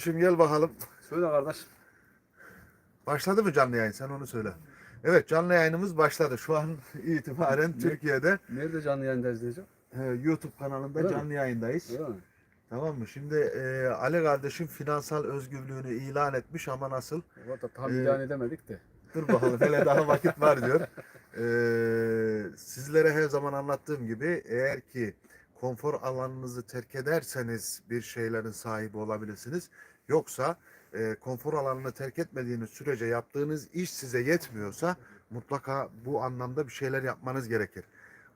Şimdi gel bakalım. Söyle kardeş. Başladı mı canlı yayın? Sen onu söyle. Evet canlı yayınımız başladı. Şu an itibaren Türkiye'de Nerede canlı yayındayız diyeceğim. e, YouTube kanalında Öyle mi? canlı yayındayız. Öyle mi? Tamam mı? Şimdi e, Ali kardeşim finansal özgürlüğünü ilan etmiş ama nasıl? Orada tam Ee, ilan edemedik de. Dur bakalım hele daha vakit var diyor. Ee, sizlere her zaman anlattığım gibi eğer ki konfor alanınızı terk ederseniz bir şeylerin sahibi olabilirsiniz. Yoksa e, konfor alanını terk etmediğiniz sürece yaptığınız iş size yetmiyorsa mutlaka bu anlamda bir şeyler yapmanız gerekir.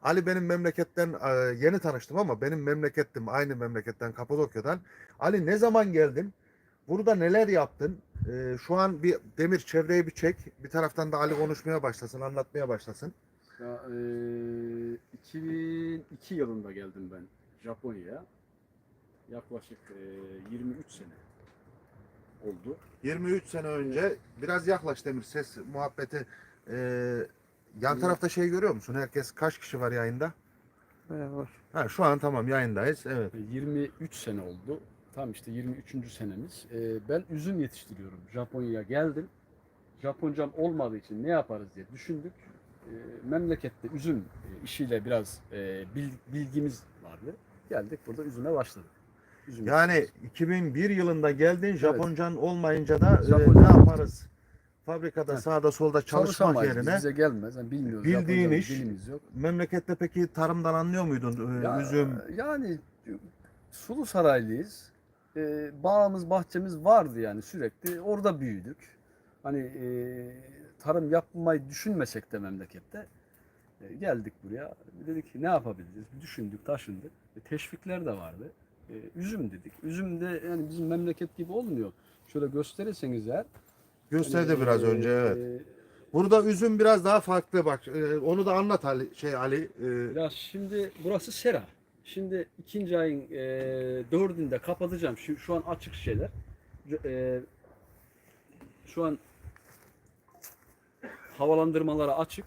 Ali benim memleketten e, yeni tanıştım ama benim memlekettim aynı memleketten Kapadokya'dan. Ali ne zaman geldin? Burada neler yaptın? Ee, şu an bir Demir çevreyi bir çek. Bir taraftan da Ali konuşmaya başlasın, anlatmaya başlasın. Ya, e, 2002 yılında geldim ben Japonya'ya. Yaklaşık e, 23 sene oldu. 23 sene önce biraz yaklaş Demir ses muhabbeti. Ee, yan tarafta şey görüyor musun? Herkes kaç kişi var yayında? Merhaba. Ha, şu an tamam yayındayız. Evet. E, 23 sene oldu. Tam işte 23. senemiz. E, ben üzüm yetiştiriyorum. Japonya'ya geldim. Japoncam olmadığı için ne yaparız diye düşündük. E, memlekette üzüm e, işiyle biraz e, bil- bilgimiz vardı. Geldik burada üzüme başladık. Üzüm Yani 2001 yılında geldin. Japoncan olmayınca da e, Japonca- ne yaparız? Fabrikada Heh. sağda solda çalışmak yerine Bize gelmez. Yani bilmiyoruz. Bildiğin Japonca iş. Yok. memlekette peki tarımdan anlıyor muydun? Ee, Ya, üzüm, Yani Sulu Saraylıyız. Ee, bağımız, bahçemiz vardı yani sürekli. Orada büyüdük. Hani e, tarım yapmayı düşünmesek de memlekette e, geldik buraya. Dedik ki ne yapabiliriz? Düşündük, taşındık. E, teşvikler de vardı. E, üzüm dedik. Üzüm de yani bizim memleket gibi olmuyor. Şöyle gösterirseniz eğer. gösterdi hani, biraz e, önce evet. e, Burada üzüm biraz daha farklı bak. e, onu da anlat Ali şey Ali. e, Ya şimdi burası sera. Şimdi ikinci ayın e, dördünde kapatacağım. Şu, şu an açık şeyler. E, şu an havalandırmaları açık.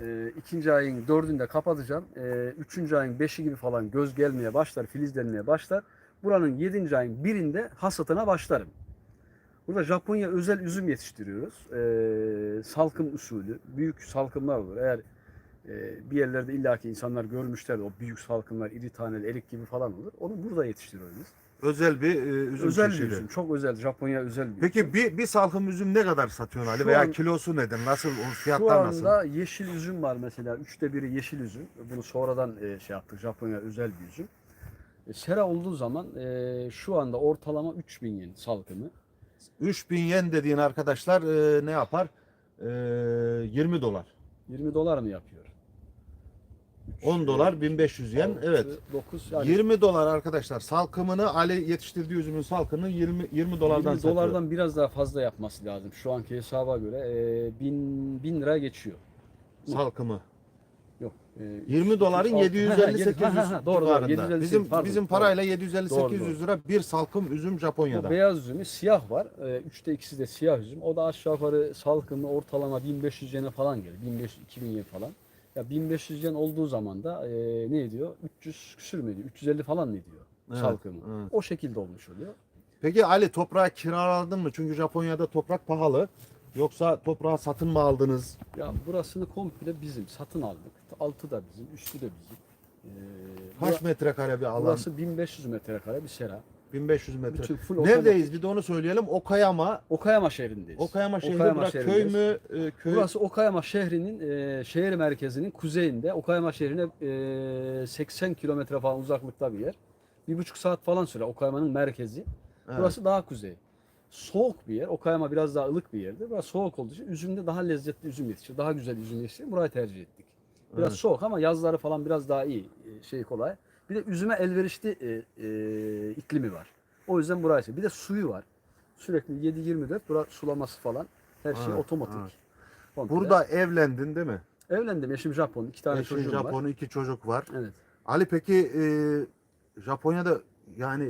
E, ikinci ayın dördünde kapatacağım. E, üçüncü ayın beşi gibi falan göz gelmeye başlar, filizlenmeye başlar. Buranın yedinci ayın birinde hasatına başlarım. Burada Japonya özel üzüm yetiştiriyoruz. E, salkım usulü. Büyük salkımlar olur. Eğer e, bir yerlerde illaki insanlar görmüşler o büyük salkımlar, iri taneli, erik gibi falan olur. Onu burada yetiştiriyoruz. Özel bir e, üzüm özel bir çeşidi. üzüm, çok özel. Japonya özel bir Peki üzüm. bir, bir salkım üzüm ne kadar satıyorsun Ali Şu veya an- kilosu nedir? Nasıl o Şu fiyatlar nasıl? anda yeşil üzüm var mesela. Üçte biri yeşil üzüm. Bunu sonradan e, şey yaptık. Japonya özel bir üzüm. E, sera olduğu zaman e, şu anda ortalama 3000 yen salkımı. 3000 yen dediğin arkadaşlar e, ne yapar? E, 20 dolar. 20 dolar mı yapıyor? 10 dolar 1500 yen. Evet. 9 yani 20 dolar arkadaşlar salkımını Ali yetiştirdiği üzümün salkını 20 20 dolardan 20 satıyor. dolardan biraz daha fazla yapması lazım. Şu anki hesaba göre e, 1000 1000 lira geçiyor. salkımı. Yok. e, 20 doların altı- 750 Ha, ha, 800 ha, ha, doğru, doğru, civarında. 750, bizim pardon, bizim parayla 750 Doğru, 800 lira bir salkım üzüm Bu Japonya'da. beyaz üzümü siyah var. E, üçte ikisi de siyah üzüm. O da aşağı yukarı salkımı ortalama 1500 yene falan gelir. 1500 2000 yen falan. Ya 1500 yen olduğu zaman da e, ne ediyor? 300 küsür mü ediyor? 350 falan mı ediyor? Evet, salkımı. evet. O şekilde olmuş oluyor. Peki Ali toprağı kiraladın mı? Çünkü Japonya'da toprak pahalı. Yoksa toprağı satın mı aldınız? Ya burasını komple bizim satın aldık. Altı da bizim, üstü de bizim. E, Kaç bura- metrekare bir alan? Burası 1500 metrekare bir sera. 1500 metre. Bütün full Neredeyiz? Bir de onu söyleyelim. Okayama. Okayama şehrindeyiz. Okayama şehri Okayama bırak köy şehrindeyiz. mü? e, köy. Burası Okayama şehrinin e, şehir merkezinin kuzeyinde. Okayama şehrine e, 80 kilometre falan uzaklıkta bir yer. Bir buçuk saat falan süre Okayama'nın merkezi. Evet. Burası daha kuzey. Soğuk bir yer. Okayama biraz daha ılık bir yerdi. Burası soğuk olduğu için üzümde daha lezzetli üzüm yetişiyor. Daha güzel üzüm yetişiyor. Burayı tercih ettik. Biraz Evet. soğuk ama yazları falan biraz daha iyi. e, Şey kolay. Bir de üzüme elverişli e, e, iklimi var. O yüzden burayı seçtik. Bir de suyu var. Sürekli 7-24 bura sulaması falan. Her şey Evet, otomatik. evet. Komple. Burada evlendin değil mi? Evlendim. Eşim Japon. iki tane Eşin çocuğum var. Japonu iki çocuk var. Evet. Ali peki e, Japonya'da yani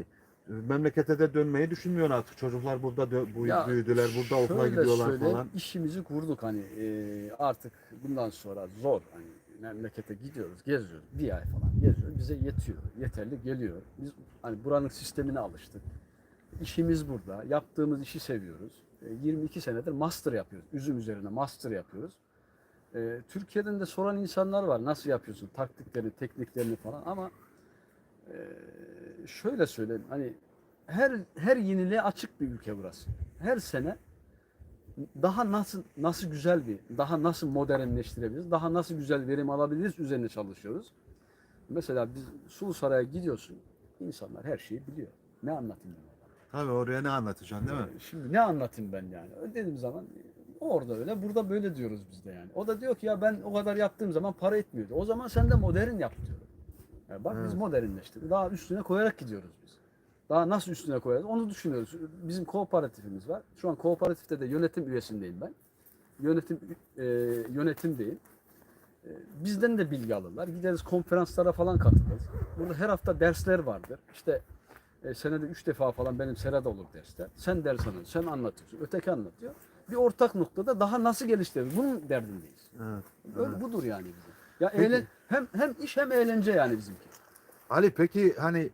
e, memlekete de dönmeyi düşünmüyorsun artık. Çocuklar burada dö- bu- Ya büyüdüler, burada okula şöyle gidiyorlar söyleyeyim, falan. işimizi kurduk hani e, artık bundan sonra zor hani memlekete gidiyoruz, geziyoruz. Bir ay falan geziyoruz. Bize yetiyor. Yeterli geliyor. Biz hani buranın sistemine alıştık. işimiz burada. Yaptığımız işi seviyoruz. E, 22 senedir master yapıyoruz. Üzüm üzerine master yapıyoruz. E, Türkiye'den de soran insanlar var. Nasıl yapıyorsun? Taktiklerini, tekniklerini falan ama e, şöyle söyleyeyim. Hani her her yeniliğe açık bir ülke burası. Her sene daha nasıl nasıl güzel bir, daha nasıl modernleştirebiliriz, daha nasıl güzel verim alabiliriz üzerine çalışıyoruz. Mesela biz Sulu Saray'a gidiyorsun, insanlar her şeyi biliyor. Ne anlatayım ben? Tabii oraya ne anlatacaksın değil mi? Ee, Şimdi ne anlatayım ben yani? Dediğim zaman orada öyle, burada böyle diyoruz biz de yani. O da diyor ki ya ben o kadar yaptığım zaman para etmiyordu. O zaman sen de modern yap diyorum. Yani bak biz Evet. modernleştik. Daha üstüne koyarak gidiyoruz biz. Daha nasıl üstüne koyarız onu düşünüyoruz. Bizim kooperatifimiz var. Şu an kooperatifte de yönetim üyesindeyim ben. Yönetim e, yönetimdeyim. E, bizden de bilgi alırlar. Gideriz konferanslara falan katılırız. Burada her hafta dersler vardır. İşte e, senede üç defa falan benim serada olur dersler. Sen ders alıyorsun, sen anlatıyorsun, öteki anlatıyor. Bir ortak noktada daha nasıl geliştiririz? Bunun derdindeyiz. Evet. Böyle evet. budur yani bizim. Ya eğlen, hem hem iş hem eğlence yani bizimki. Ali peki hani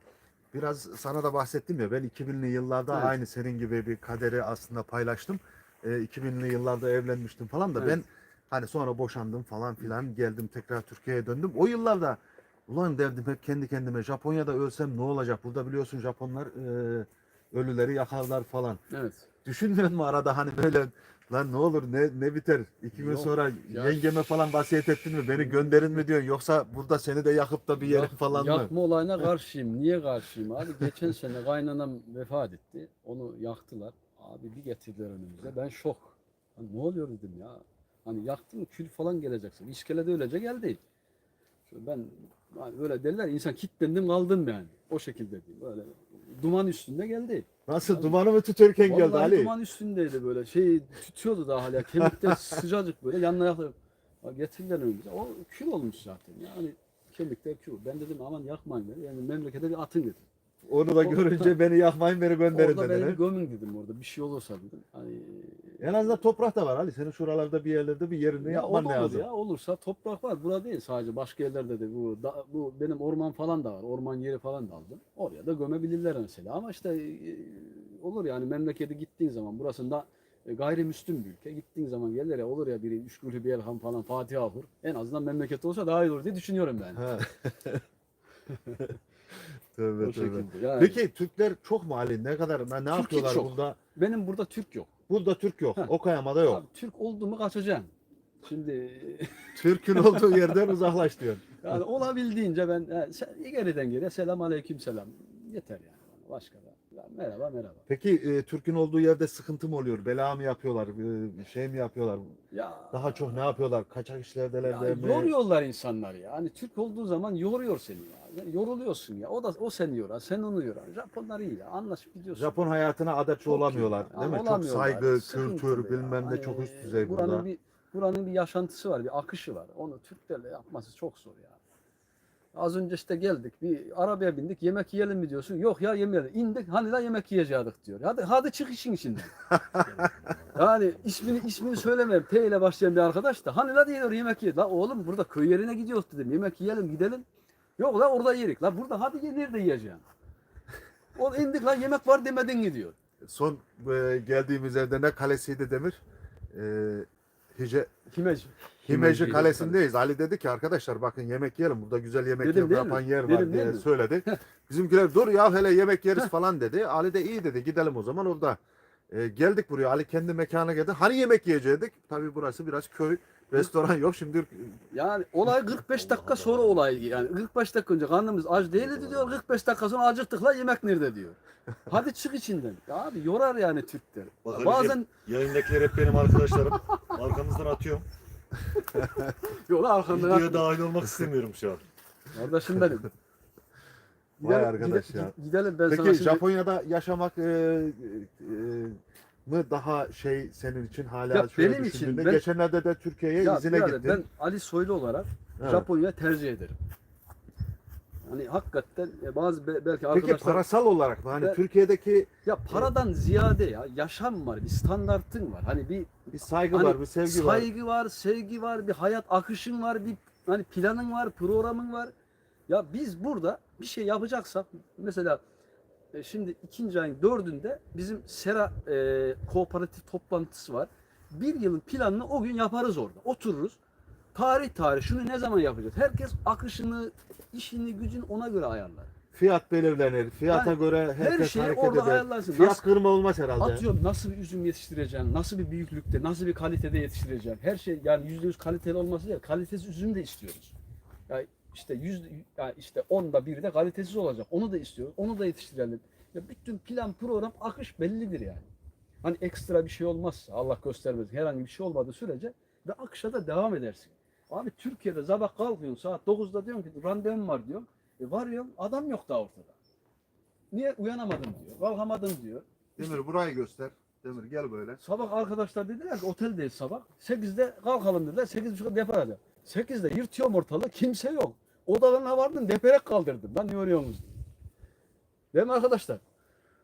biraz sana da bahsettim ya ben 2000'li yıllarda Evet. aynı senin gibi bir kaderi aslında paylaştım. Ee, 2000'li yıllarda evlenmiştim falan da Evet. ben hani sonra boşandım falan filan geldim tekrar Türkiye'ye döndüm. O yıllarda ulan derdim hep kendi kendime Japonya'da ölsem ne olacak? Burada biliyorsun Japonlar e, ölüleri yakarlar falan. Evet. Düşünmüyor musun arada hani böyle lan ne olur ne ne biter? İki gün Yok, sonra ya- yengeme falan vasiyet ettin mi? Beni gönderin mi diyorsun? Yoksa burada seni de yakıp da bir yere Yak- falan mı? Yakma olayına karşıyım. Niye karşıyım abi? Geçen sene kaynanam vefat etti. Onu yaktılar. Abi bir getirdiler önümüze. Ben şok. Lan ne oluyor dedim ya. Hani yaktın mı kül falan geleceksin. İskelede öylece geldi. Şöyle ben hani böyle derler ya, insan kilitlendim kaldım yani. O şekilde değil. Böyle duman üstünde geldi. Nasıl dumanı mı geldi Vallahi Ali? duman üstündeydi böyle. Şey tutuyordu daha hala. Kemikte sıcacık böyle yanına yaklaşıp getirdiler önümüze. O kül olmuş zaten. Yani kemikler kül. Ben dedim aman yakmayın beni. Yani memlekete bir atın dedim. Onu da O- görünce beni yakmayın beni gönderin Orada beni bir dediler. gömün dedim orada. Bir şey olursa dedim. Hani En azından toprak da var Ali. Senin şuralarda bir yerlerde bir yerini ya yapman olur lazım. ya. Olursa toprak var. Burada değil sadece. Başka yerlerde de bu da, bu benim orman falan da var. Orman yeri falan da aldım. Oraya da gömebilirler mesela. Ama işte e, olur yani memlekete gittiğin zaman burasında e, gayrimüslim bir ülke. Gittiğin zaman gelir ya olur ya biri üç kulü bir elham falan Fatiha okur. En azından memlekette olsa daha iyi olur diye düşünüyorum ben. Tövbe tövbe. o şekilde. Yani Peki Türkler çok mu Ali? Ne kadar ne, ne yapıyorlar çok. burada? benim burada Türk yok. Burada Türk yok. Heh. Okayama'da yok. Abi, Türk oldu mu kaçacaksın. Şimdi Türk'ün olduğu yerden uzaklaş diyorsun. Yani olabildiğince ben e, geriden geriye selam aleyküm selam. Yeter yani. Başka da. merhaba merhaba. Peki e, Türk'ün olduğu yerde sıkıntı mı oluyor? Bela mı yapıyorlar? E, şey mi yapıyorlar? Ya Daha çok ne yapıyorlar? Kaçak işlerdeler ya de mi? yoruyorlar insanları ya. Hani Türk olduğu zaman yoruyor seni ya. Yoruluyorsun ya. O da o seni yorar, sen onu yorar. Japonlar iyi ya. Anlaşıp gidiyorsun. Japon hayatına adapte Çok iyi olamıyorlar. ya. Değil mi? Çok saygı, kültür, bilmem ne Hani çok üst düzey buranın burada. Bir, buranın bir yaşantısı var, bir akışı var. Onu Türklerle yapması çok zor ya. Az önce işte geldik, bir arabaya bindik, yemek yiyelim mi diyorsun? Yok ya yemeyelim. İndik, hani la yemek yiyecektik diyor. Hadi hadi çık işin içinden. yani ismini ismini söylemeyeyim. T ile başlayan bir arkadaş da hani la diyor yemek yiyelim. La oğlum burada köy yerine gidiyoruz dedim. Yemek yiyelim gidelim. Yok la orada yerik. La burada hadi ye, nerede yiyeceksin? O indik la yemek var demedin mi diyor. Son e, geldiğimiz evde ne kalesiydi Demir? E, Hice, Himeci. Himeci Kalesi'ndeyiz. Ali dedi ki arkadaşlar bakın yemek yiyelim. Burada güzel yemek Dedim değil yapan mi? yer var Dedim diye değil mi? söyledi. Bizimkiler dur ya hele yemek yeriz falan dedi. Ali de iyi dedi gidelim o zaman orada. E, geldik buraya Ali kendi mekana geldi. Hani yemek yiyecektik? Tabii burası biraz köy. Restoran yok. Şimdi Yani olay 45 dakika sonra olay yani 45 dakika önce karnımız aç değildi diyor 45 dakika sonra acıktık la yemek nerede diyor. Hadi çık içinden. Ya abi yorar yani Türkler. Bak Bazen Yayındakiler hep benim arkadaşlarım. Arkamızdan atıyorum. yola arkamdan Videoya dahil olmak istemiyorum şu an. Kardeşim benim. Vay arkadaş gide- ya. Gidelim ben sana Peki şimdi- Japonya'da yaşamak e, e, mı daha şey senin için hala Ya şöyle benim için ben- geçenlerde de Türkiye'ye Ya izine birader, gittin. ben Ali Soylu olarak Evet. Japonya'yı tercih ederim. Hani hakikaten e, bazı be- belki Peki arkadaşlar parasal olarak mı? Hani Ben- Türkiye'deki ya paradan ziyade ya yaşam var, bir standartın var. Hani bir bir saygı Hani var, bir sevgi var. saygı var, sevgi var, bir hayat akışın var, bir hani planın var, programın var. Ya biz burada bir şey yapacaksak mesela e, şimdi ikinci ayın dördünde bizim Sera e, kooperatif toplantısı var. Bir yılın planını o gün yaparız orada. Otururuz. Tarih tarih şunu ne zaman yapacağız? Herkes akışını, işini, gücünü ona göre ayarlar. Fiyat belirlenir. Fiyata Yani göre her herkes şeyi hareket orada eder. ayarlarsın. Fiyat Nasıl- kırma olmaz herhalde. Atıyorum nasıl bir üzüm yetiştireceğim, nasıl bir büyüklükte, nasıl bir kalitede yetiştireceğim. Her şey yani yüzde yüz kaliteli olması değil, kalitesiz üzüm de istiyoruz. Yani işte yüzde, yani işte onda biri de kalitesiz olacak. Onu da istiyoruz. Onu da yetiştirelim. Ya bütün plan, program, akış bellidir yani. Hani ekstra bir şey olmazsa Allah göstermesin herhangi bir şey olmadığı sürece ve akışa da devam edersin. Abi Türkiye'de sabah kalkıyorsun saat 9'da diyorsun ki randevum var diyor. E varıyorum adam yok daha ortada. Niye uyanamadım diyor. Kalkamadım diyor. Demir burayı göster. Demir gel böyle. Sabah arkadaşlar dediler ki oteldeyiz sabah. 8'de kalkalım dediler. 8.30'da depar hadi. 8'de yırtıyorum ortalığı kimse yok odalarına vardım deperek kaldırdım. Lan ne yoruyorsunuz? Değil mi arkadaşlar?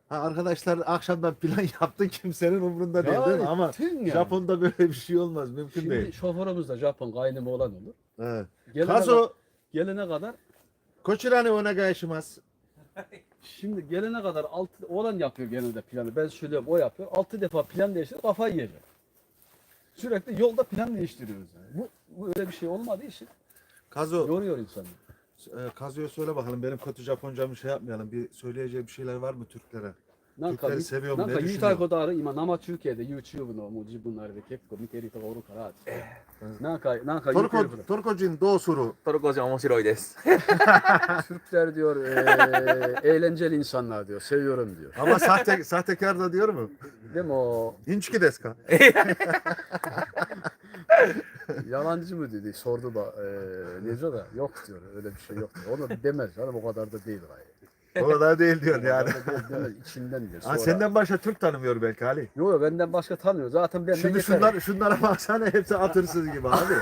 Ha arkadaşlar akşamdan plan yaptı kimsenin umrunda değil, değil mi? Ama yani. Japon'da böyle bir şey olmaz. Mümkün Şimdi değil. şoförümüz de Japon kaynım olan olur. Evet. Gelene Kazo gelene kadar Koçurane ona gayşimaz. Şimdi gelene kadar altı olan yapıyor genelde planı. Ben söylüyorum o yapıyor. Altı defa plan değiştirip kafayı yiyecek. Sürekli yolda plan değiştiriyoruz. Yani. Bu, bu öyle bir şey olmadığı için Kazo, yoruyor insanı. e, Kazo'ya söyle bakalım. Benim kötü Japoncamı şey yapmayalım. Bir söyleyeceği bir şeyler var mı Türklere? なんか、 Türkleri seviyorum なんか ne 言いたい düşünüyor? ことある今生中継で YouTube のもう自分のあれで結構見てる人がおるから、なんか、なんか言って Torko, ること Torko Jin do suru. トルコ人面白いです。 Türkler diyor eee, eğlenceli insanlar diyor, seviyorum diyor. Ama sahte, sahtekar da diyor mu? でも İnçki desu ka? yalancı mı dedi sordu da eee Neco da yok diyor öyle bir şey yok diyor. Onu demez canım o kadar da değil gayet. O kadar değil diyor yani. Değil, demez içinden diyor. Ha, Sonra, senden başka Türk tanımıyor belki Ali. Yok benden başka tanıyor zaten benden Şimdi şunlar, şunlara baksana hepsi atırsız gibi abi.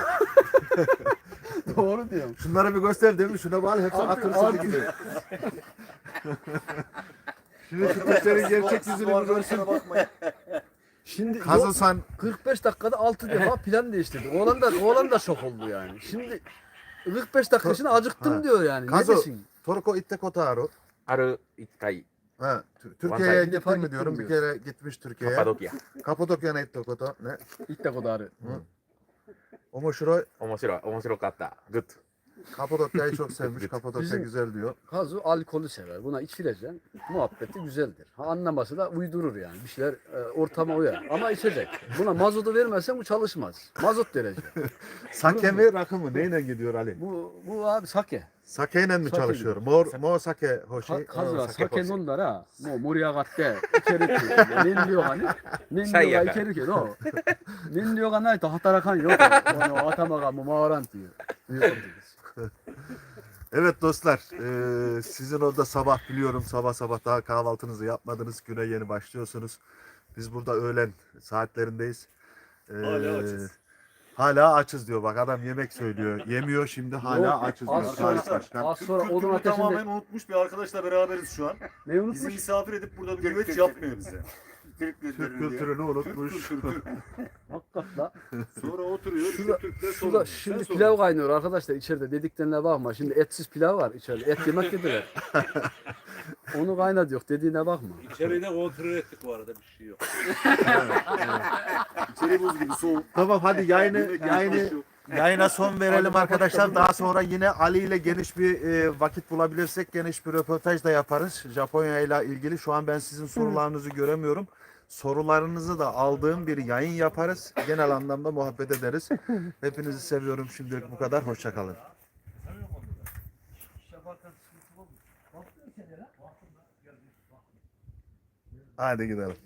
Doğru diyorum. Şunlara bir göster değil mi? Şuna bak hepsi atırsız gibi. Şimdi şu Türklerin gerçek yüzünü bir görsün. Şimdi yok, Kazısan 45 dakikada 6 defa plan değiştirdik. Oğlan da oğlan da şok oldu yani. Şimdi 45 dakika şimdi acıktım Ha. diyor yani. Kazo- Ne desin? Torko itte kotaru. ある一回、 Ha, Tü- Türkiye'ye Bir defa gittin mi diyorum. Bir gittim kere gitmiş カ Türkiye'ye. パドキア。 Kapadokya'na itte koto. Ne? İlk de kadar. Omoşiroi. 面白い、面白かった。グッド。 Kapadokya'yı çok sevmiş. Kapadokya Bizim- güzel diyor. Kazu alkolü sever. Buna içileceksin. Muhabbeti güzeldir. Ha, anlaması da uydurur yani. Bir şeyler e, ortama uyar. Ama içecek. Buna mazotu vermezsen bu çalışmaz. Mazot verecek. Sake mi rakı mı? Neyle gidiyor Ali? Bu, bu abi sake. Sakeyle mi Sake çalışıyor? Mor, mor sake hoşi. か数は 酒 酒飲んだらもう盛り上がっていけるっていう燃料がね燃料がいけるけど燃料がないと働かんよとこの頭がもう回らんっていういうことです Evet dostlar, eee, sizin orada sabah biliyorum sabah sabah daha kahvaltınızı yapmadınız, güne yeni başlıyorsunuz. Biz burada öğlen saatlerindeyiz. Eee, Hala açız. Hala açız diyor bak adam yemek söylüyor. Yemiyor şimdi hala Yok, açız diyor. az sonra- Salih Başkan. Az sonra odun Kültürünü ateşinde tamamen unutmuş bir arkadaşla beraberiz şu an. ne Bizi unutmuş? misafir edip burada bir güveç yapmıyor bize. Türk kültürünü Türk unutmuş. kültürü. Hakikaten. Sonra oturuyor. Şurada- şu Türkler Şurada sormuş. şimdi Sen pilav kaynıyor arkadaşlar içeride dediklerine bakma. Şimdi etsiz pilav var içeride. Et yemek yediler. Onu kaynat yok dediğine bakma. İçeride kontrol ettik bu arada bir şey yok. İçeri buz gibi soğuk. Tamam hadi yayını yayını yayına son verelim arkadaşlar. Daha sonra yine Ali ile geniş bir e, vakit bulabilirsek geniş bir röportaj da yaparız. Japonya ile ilgili şu an ben sizin sorularınızı göremiyorum. Sorularınızı da aldığım bir yayın yaparız. Genel anlamda muhabbet ederiz. Hepinizi seviyorum. Şimdilik bu kadar. Hoşçakalın. Hadi gidelim.